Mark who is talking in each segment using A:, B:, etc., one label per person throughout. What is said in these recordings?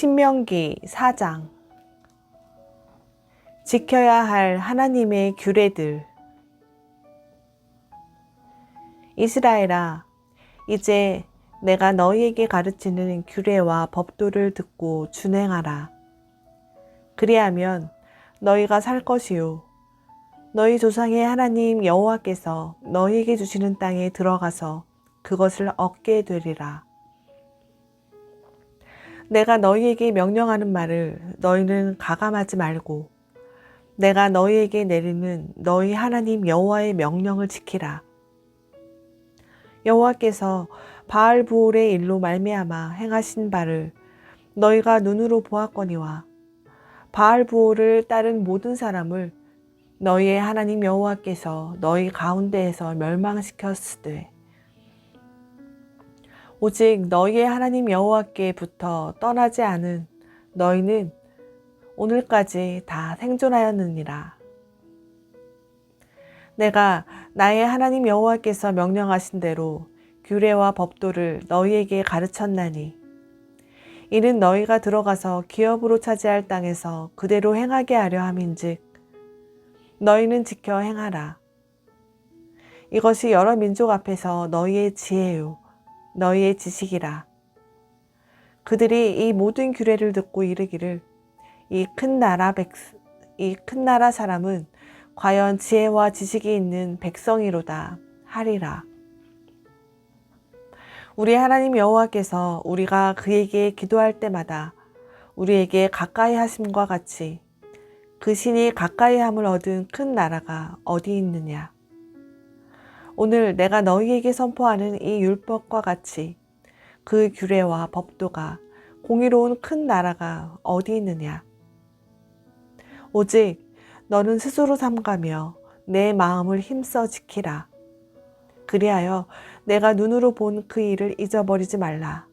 A: 신명기 4장. 지켜야 할 하나님의 규례들. 이스라엘아 이제 내가 너희에게 가르치는 규례와 법도를 듣고 준행하라. 그리하면 너희가 살 것이요. 너희 조상의 하나님 여호와께서 너희에게 주시는 땅에 들어가서 그것을 얻게 되리라 내가 너희에게 명령하는 말을 너희는 가감하지 말고 내가 너희에게 내리는 너희 하나님 여호와의 명령을 지키라. 여호와께서 바알 부올의 일로 말미암아 행하신 바를 너희가 눈으로 보았거니와 바알 부올을 따른 모든 사람을 너희의 하나님 여호와께서 너희 가운데에서 멸망시켰으되 오직 너희의 하나님 여호와께부터 떠나지 않은 너희는 오늘까지 다 생존하였느니라. 내가 나의 하나님 여호와께서 명령하신 대로 규례와 법도를 너희에게 가르쳤나니 이는 너희가 들어가서 기업으로 차지할 땅에서 그대로 행하게 하려 함인즉 너희는 지켜 행하라. 이것이 여러 민족 앞에서 너희의 지혜요 너희의 지식이라. 그들이 이 모든 규례를 듣고 이르기를 이 큰 나라 백, 이 큰 나라 사람은 과연 지혜와 지식이 있는 백성이로다 하리라. 우리 하나님 여호와께서 우리가 그에게 기도할 때마다 우리에게 가까이 하심과 같이 그 신이 가까이 함을 얻은 큰 나라가 어디 있느냐? 오늘 내가 너희에게 선포하는 이 율법과 같이 그 규례와 법도가 공의로운 큰 나라가 어디 있느냐? 오직 너는 스스로 삼가며 내 마음을 힘써 지키라. 그리하여 내가 눈으로 본 그 일을 잊어버리지 말라.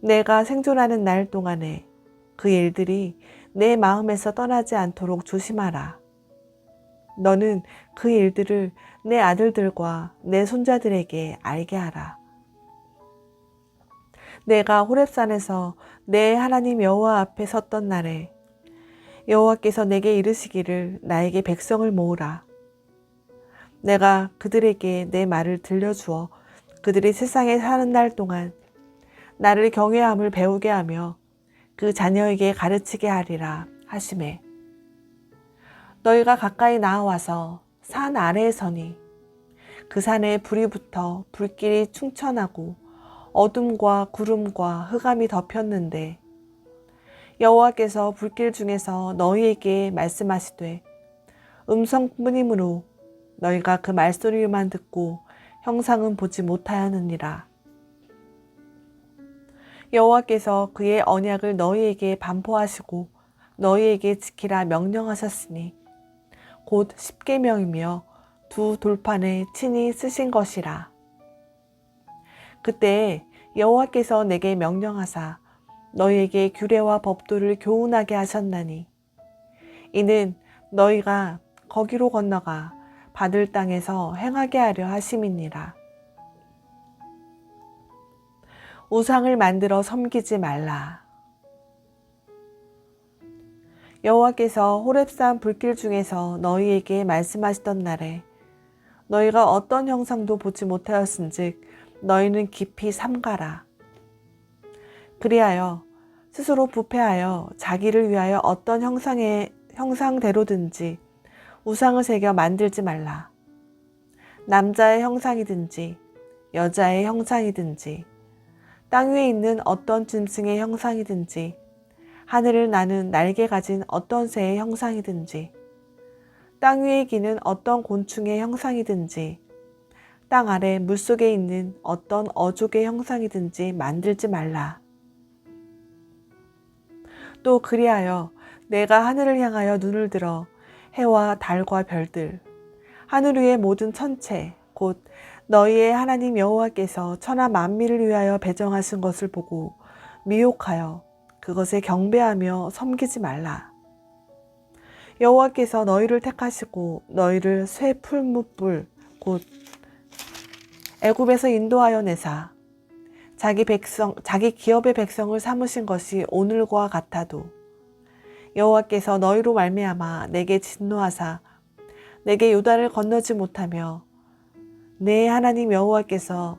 A: 내가 생존하는 날 동안에 그 일들이 내 마음에서 떠나지 않도록 조심하라. 너는 그 일들을 내 아들들과 내 손자들에게 알게 하라. 내가 호렙산에서 내 하나님 여호와 앞에 섰던 날에 여호와께서 내게 이르시기를 나에게 백성을 모으라. 내가 그들에게 내 말을 들려주어 그들이 세상에 사는 날 동안 나를 경외함을 배우게 하며 그 자녀에게 가르치게 하리라 하심에 너희가 가까이 나와서 산 아래에 서니 그 산에 불이 붙어 불길이 충천하고 어둠과 구름과 흑암이 덮였는데 여호와께서 불길 중에서 너희에게 말씀하시되 음성뿐이므로 너희가 그 말소리만 듣고 형상은 보지 못하였느니라. 여호와께서 그의 언약을 너희에게 반포하시고 너희에게 지키라 명령하셨으니 곧 십계명이며 두 돌판에 친히 쓰신 것이라. 그때 여호와께서 내게 명령하사 너희에게 규례와 법도를 교훈하게 하셨나니 이는 너희가 거기로 건너가 받을 땅에서 행하게 하려 하심이니라. 우상을 만들어 섬기지 말라. 여호와께서 호렙산 불길 중에서 너희에게 말씀하시던 날에 너희가 어떤 형상도 보지 못하였은즉 너희는 깊이 삼가라. 그리하여 스스로 부패하여 자기를 위하여 어떤 형상의 형상대로든지 우상을 새겨 만들지 말라. 남자의 형상이든지 여자의 형상이든지 땅 위에 있는 어떤 짐승의 형상이든지 하늘을 나는 날개 가진 어떤 새의 형상이든지 땅 위에 기는 어떤 곤충의 형상이든지 땅 아래 물속에 있는 어떤 어족의 형상이든지 만들지 말라. 또 그리하여 내가 하늘을 향하여 눈을 들어 해와 달과 별들 하늘 위의 모든 천체 곧 너희의 하나님 여호와께서 천하 만민을 위하여 배정하신 것을 보고 미혹하여 그것에 경배하며 섬기지 말라. 여호와께서 너희를 택하시고 너희를 쇠 풀무불 곧 애굽에서 인도하여 내사 자기 백성 자기 기업의 백성을 삼으신 것이 오늘과 같아도 여호와께서 너희로 말미암아 내게 진노하사 내게 요단을 건너지 못하며 내 하나님 여호와께서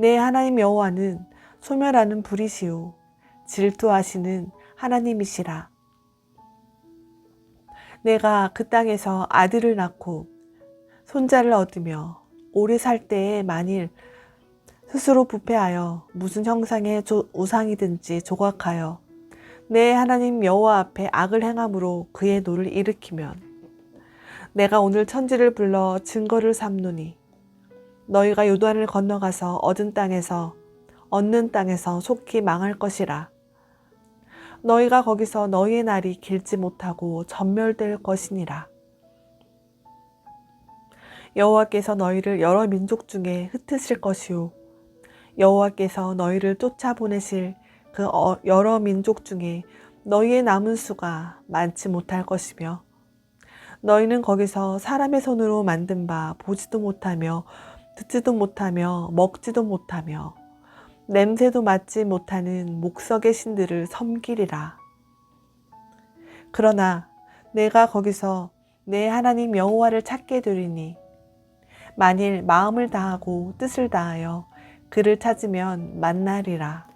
A: 내 하나님 여호와는 소멸하는 불이시요 질투하시는 하나님이시라. 내가 그 땅에서 아들을 낳고 손자를 얻으며 오래 살 때에 만일 스스로 부패하여 무슨 형상의 조, 우상이든지 조각하여 내 하나님 여호와 앞에 악을 행함으로 그의 노를 일으키면 내가 오늘 천지를 불러 증거를 삼노니 너희가 요단을 건너가서 얻은 땅에서 얻는 땅에서 속히 망할 것이라. 너희가 거기서 너희의 날이 길지 못하고 전멸될 것이니라. 여호와께서 너희를 여러 민족 중에 흩으실 것이요. 여호와께서 너희를 쫓아보내실 그 어- 여러 민족 중에 너희의 남은 수가 많지 못할 것이며 너희는 거기서 사람의 손으로 만든 바 보지도 못하며 듣지도 못하며 먹지도 못하며 냄새도 맡지 못하는 목석의 신들을 섬기리라. 그러나 내가 거기서 내 하나님 여호와를 찾게 되리니 만일 마음을 다하고 뜻을 다하여 그를 찾으면 만나리라.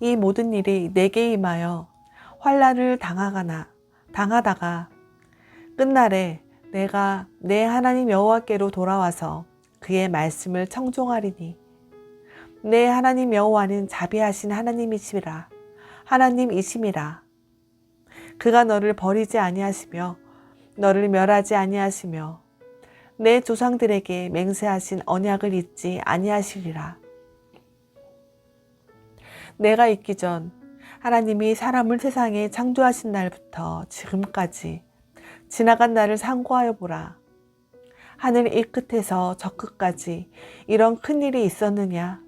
A: 이 모든 일이 내게 임하여 환란을 당하거나 당하다가 끝날에 내가 내 하나님 여호와께로 돌아와서 그의 말씀을 청종하리니. 내 하나님 여호와는 자비하신 하나님이시라. 하나님이심이라. 그가 너를 버리지 아니하시며 너를 멸하지 아니하시며 내 조상들에게 맹세하신 언약을 잊지 아니하시리라. 내가 있기 전 하나님이 사람을 세상에 창조하신 날부터 지금까지 지나간 날을 상고하여 보라. 하늘 이 끝에서 저 끝까지 이런 큰 일이 있었느냐?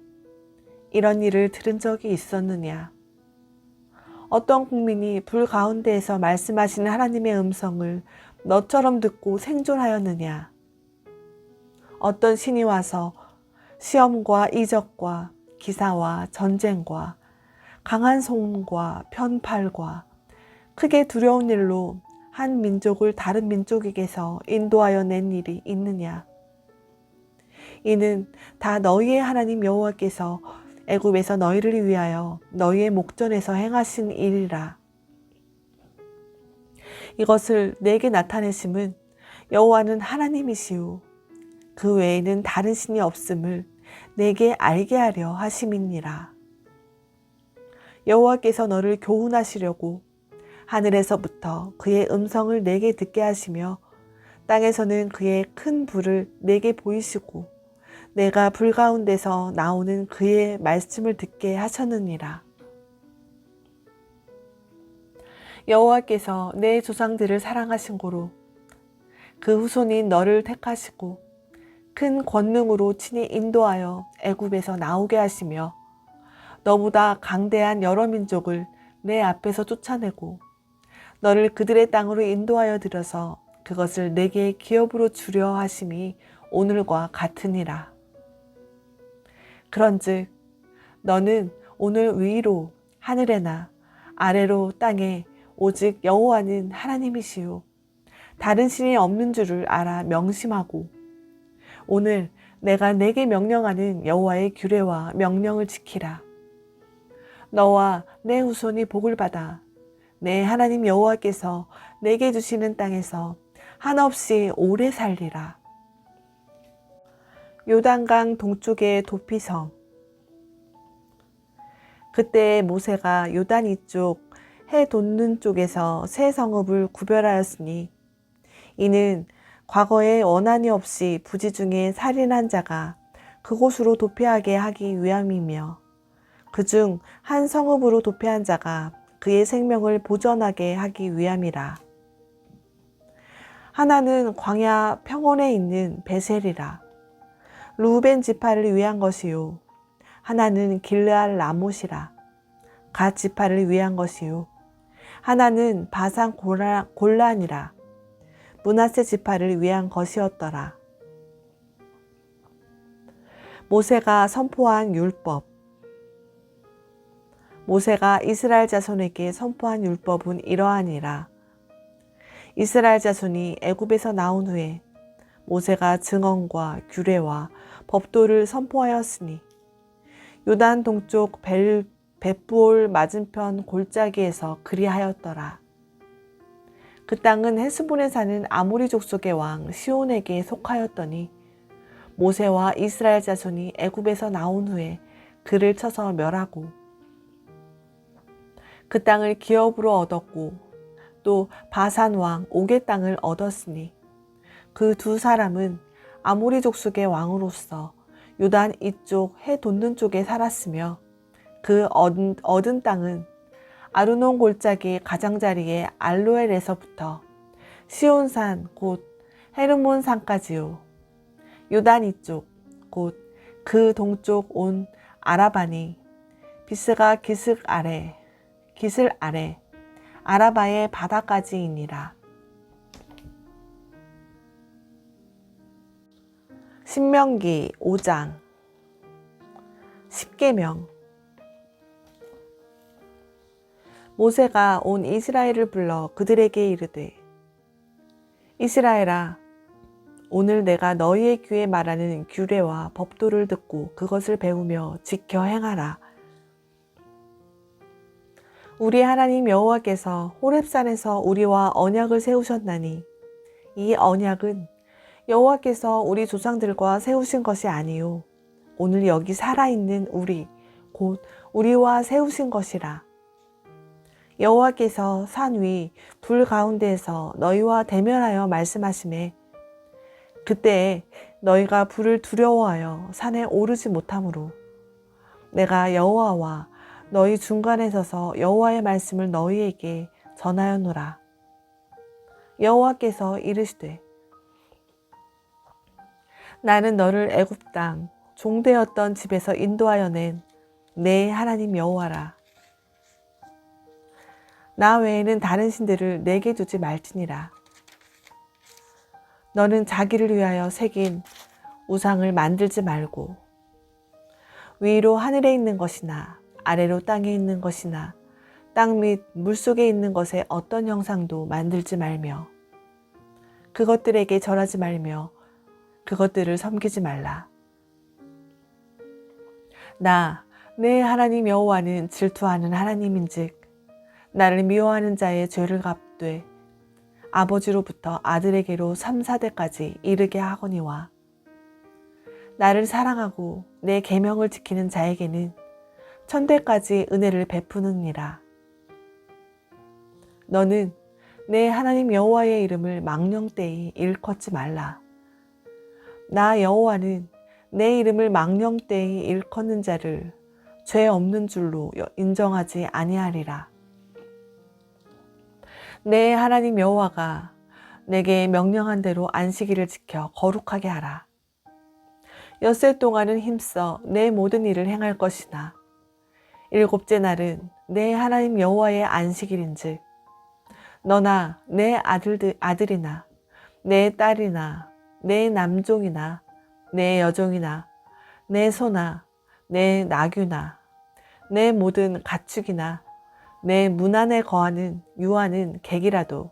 A: 이런 일을 들은 적이 있었느냐? 어떤 국민이 불 가운데에서 말씀하시는 하나님의 음성을 너처럼 듣고 생존하였느냐? 어떤 신이 와서 시험과 이적과 기사와 전쟁과 강한 소음과 편팔과 크게 두려운 일로 한 민족을 다른 민족에게서 인도하여 낸 일이 있느냐? 이는 다 너희의 하나님 여호와께서 애굽에서 너희를 위하여 너희의 목전에서 행하신 일이라. 이것을 내게 나타내심은 여호와는 하나님이시오. 그 외에는 다른 신이 없음을 내게 알게 하려 하심이니라. 여호와께서 너를 교훈하시려고 하늘에서부터 그의 음성을 내게 듣게 하시며 땅에서는 그의 큰 불을 내게 보이시고 내가 불 가운데서 나오는 그의 말씀을 듣게 하셨느니라. 여호와께서 내 조상들을 사랑하신 고로 그 후손인 너를 택하시고 큰 권능으로 친히 인도하여 애굽에서 나오게 하시며 너보다 강대한 여러 민족을 내 앞에서 쫓아내고 너를 그들의 땅으로 인도하여 들여서 그것을 내게 기업으로 주려 하심이 오늘과 같으니라. 그런즉 너는 오늘 위로 하늘에나 아래로 땅에 오직 여호와는 하나님이시요 다른 신이 없는 줄을 알아 명심하고 오늘 내가 내게 명령하는 여호와의 규례와 명령을 지키라. 너와 내 후손이 복을 받아 내 하나님 여호와께서 내게 주시는 땅에서 한없이 오래 살리라. 요단강 동쪽의 도피성 그때 모세가 요단 이쪽 해 돋는 쪽에서 세 성읍을 구별하였으니 이는 과거에 원한이 없이 부지 중에 살인한 자가 그곳으로 도피하게 하기 위함이며 그중 한 성읍으로 도피한 자가 그의 생명을 보전하게 하기 위함이라. 하나는 광야 평원에 있는 베셀이라. 루벤 지파를 위한 것이요. 하나는 길르알 라못이라. 갓 지파를 위한 것이요. 하나는 바산 골라, 골란이라. 문하세 지파를 위한 것이었더라. 모세가 선포한 율법. 모세가 이스라엘 자손에게 선포한 율법은 이러하니라. 이스라엘 자손이 애굽에서 나온 후에 모세가 증언과 규례와 법도를 선포하였으니 요단 동쪽 벨, 벳부올 맞은편 골짜기에서 그리하였더라. 그 땅은 헤스본에 사는 아모리 족속의 왕 시온에게 속하였더니 모세와 이스라엘 자손이 애굽에서 나온 후에 그를 쳐서 멸하고 그 땅을 기업으로 얻었고 또 바산 왕 옥의 땅을 얻었으니 그 두 사람은 아모리 족속의 왕으로서 요단 이쪽 해 돋는 쪽에 살았으며 그 얻은, 얻은 땅은 아르논 골짜기 가장자리의 알로엘에서부터 시온산 곧 헤르몬 산까지요. 요단 이쪽 곧 그 동쪽 온 아라바니 비스가 기슭 아래 기슬 아래 아라바의 바다까지이니라. 신명기 5장 10계명 모세가 온 이스라엘을 불러 그들에게 이르되 이스라엘아 오늘 내가 너희의 귀에 말하는 규례와 법도를 듣고 그것을 배우며 지켜 행하라. 우리 하나님 여호와께서 호렙산에서 우리와 언약을 세우셨나니 이 언약은 여호와께서 우리 조상들과 세우신 것이 아니요 오늘 여기 살아 있는 우리 곧 우리와 세우신 것이라. 여호와께서 산 위 불 가운데에서 너희와 대면하여 말씀하심에 그때 너희가 불을 두려워하여 산에 오르지 못하므로 내가 여호와와 너희 중간에 서서 여호와의 말씀을 너희에게 전하였노라. 여호와께서 이르시되 나는 너를 애굽 땅 종되었던 집에서 인도하여 낸 내 하나님 여호와라. 나 외에는 다른 신들을 내게 두지 말지니라. 너는 자기를 위하여 새긴 우상을 만들지 말고 위로 하늘에 있는 것이나 아래로 땅에 있는 것이나 땅 및 물속에 있는 것에 어떤 형상도 만들지 말며 그것들에게 절하지 말며 그것들을 섬기지 말라. 나, 내 하나님 여호와는 질투하는 하나님인즉 나를 미워하는 자의 죄를 갚되 아버지로부터 아들에게로 3, 4대까지 이르게 하거니와 나를 사랑하고 내 계명을 지키는 자에게는 천대까지 은혜를 베푸느니라. 너는 내 하나님 여호와의 이름을 망령되이 일컫지 말라. 나 여호와는 내 이름을 망령되이 일컫는 자를 죄 없는 줄로 인정하지 아니하리라. 내 하나님 여호와가 내게 명령한 대로 안식일을 지켜 거룩하게 하라. 엿새 동안은 힘써 내 모든 일을 행할 것이나 일곱째 날은 내 하나님 여호와의 안식일인즉 너나 내 아들들 아들이나 내 딸이나 내 남종이나 내 여종이나 내 소나 내 나귀나 내 모든 가축이나 내 문 안에 거하는 유아는 객이라도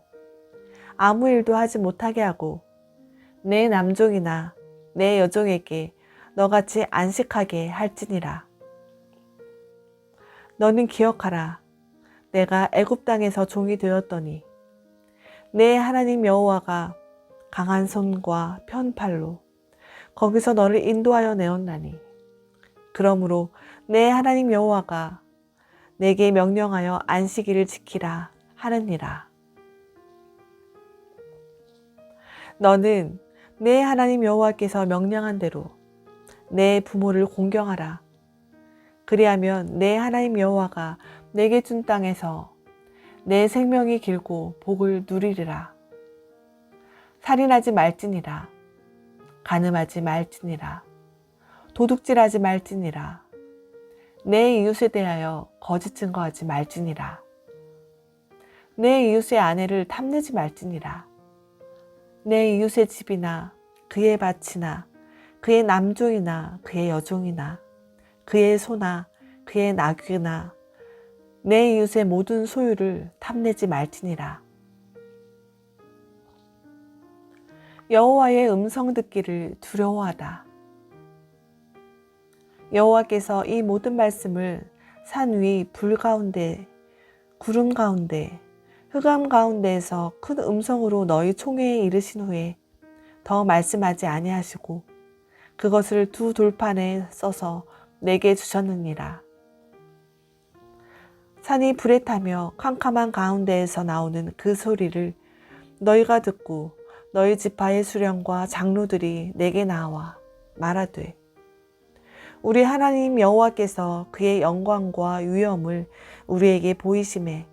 A: 아무 일도 하지 못하게 하고 내 남종이나 내 여종에게 너같이 안식하게 할지니라. 너는 기억하라. 내가 애굽 땅에서 종이 되었더니 내 하나님 여호와가 강한 손과 편팔로 거기서 너를 인도하여 내었나니 그러므로 내 하나님 여호와가 내게 명령하여 안식일을 지키라 하느니라. 너는 내 하나님 여호와께서 명령한 대로 내 부모를 공경하라. 그리하면 내 하나님 여호와가 내게 준 땅에서 내 생명이 길고 복을 누리리라. 살인하지 말지니라. 가늠하지 말지니라. 도둑질하지 말지니라. 내 이웃에 대하여 거짓 증거하지 말지니라. 내 이웃의 아내를 탐내지 말지니라. 내 이웃의 집이나 그의 밭이나 그의 남종이나 그의 여종이나 그의 소나 그의 나귀나 내 이웃의 모든 소유를 탐내지 말지니라. 여호와의 음성 듣기를 두려워하다. 여호와께서 이 모든 말씀을 산 위 불 가운데 구름 가운데 흑암 가운데에서 큰 음성으로 너희 총회에 이르신 후에 더 말씀하지 아니하시고 그것을 두 돌판에 써서 내게 주셨느니라. 산이 불에 타며 캄캄한 가운데에서 나오는 그 소리를 너희가 듣고 너희 지파의 수령과 장로들이 내게 나와 말하되 우리 하나님 여호와께서 그의 영광과 위엄을 우리에게 보이심에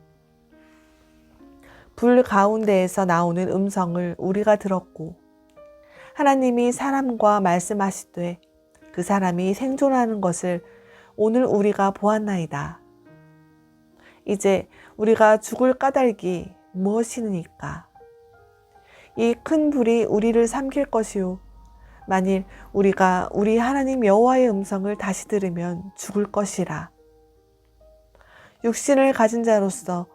A: 불 가운데에서 나오는 음성을 우리가 들었고 하나님이 사람과 말씀하시되 그 사람이 생존하는 것을 오늘 우리가 보았나이다. 이제 우리가 죽을 까닭이 무엇이니까? 이 큰 불이 우리를 삼킬 것이요. 만일 우리가 우리 하나님 여호와의 음성을 다시 들으면 죽을 것이라. 육신을 가진 자로서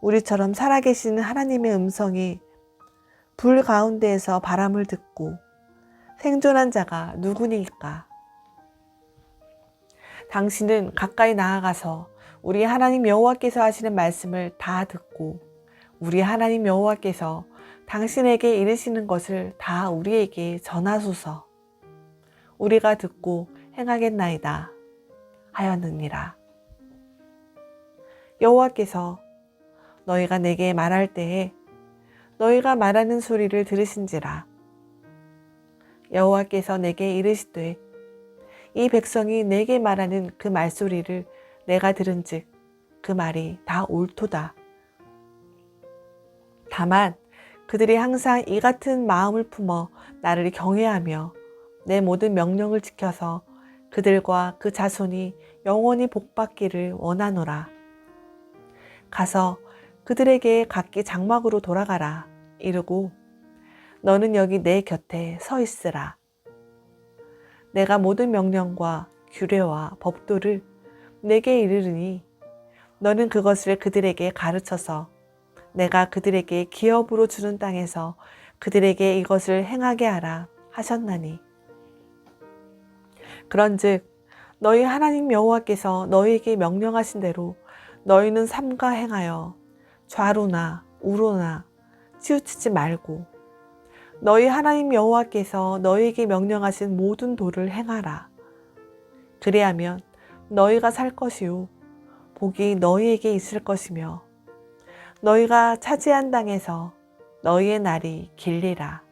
A: 우리처럼 살아계시는 하나님의 음성이 불 가운데에서 바람을 듣고 생존한 자가 누구니까? 당신은 가까이 나아가서 우리 하나님 여호와께서 하시는 말씀을 다 듣고 우리 하나님 여호와께서 당신에게 이르시는 것을 다 우리에게 전하소서. 우리가 듣고 행하겠나이다 하였느니라. 여호와께서 너희가 내게 말할 때에 너희가 말하는 소리를 들으신지라. 여호와께서 내게 이르시되 이 백성이 내게 말하는 그 말소리를 내가 들은즉 그 말이 다 옳도다. 다만 그들이 항상 이 같은 마음을 품어 나를 경외하며 내 모든 명령을 지켜서 그들과 그 자손이 영원히 복받기를 원하노라. 가서 그들에게 각기 장막으로 돌아가라. 이르고 너는 여기 내 곁에 서 있으라. 내가 모든 명령과 규례와 법도를 내게 이르르니 너는 그것을 그들에게 가르쳐서 내가 그들에게 기업으로 주는 땅에서 그들에게 이것을 행하게 하라 하셨나니. 그런즉 너희 하나님 여호와께서 너희에게 명령하신 대로 너희는 삼가 행하여 좌로나 우로나 치우치지 말고 너희 하나님 여호와께서 너희에게 명령하신 모든 도를 행하라. 그래야면 너희가 살 것이요 복이 너희에게 있을 것이며 너희가 차지한 땅에서 너희의 날이 길리라.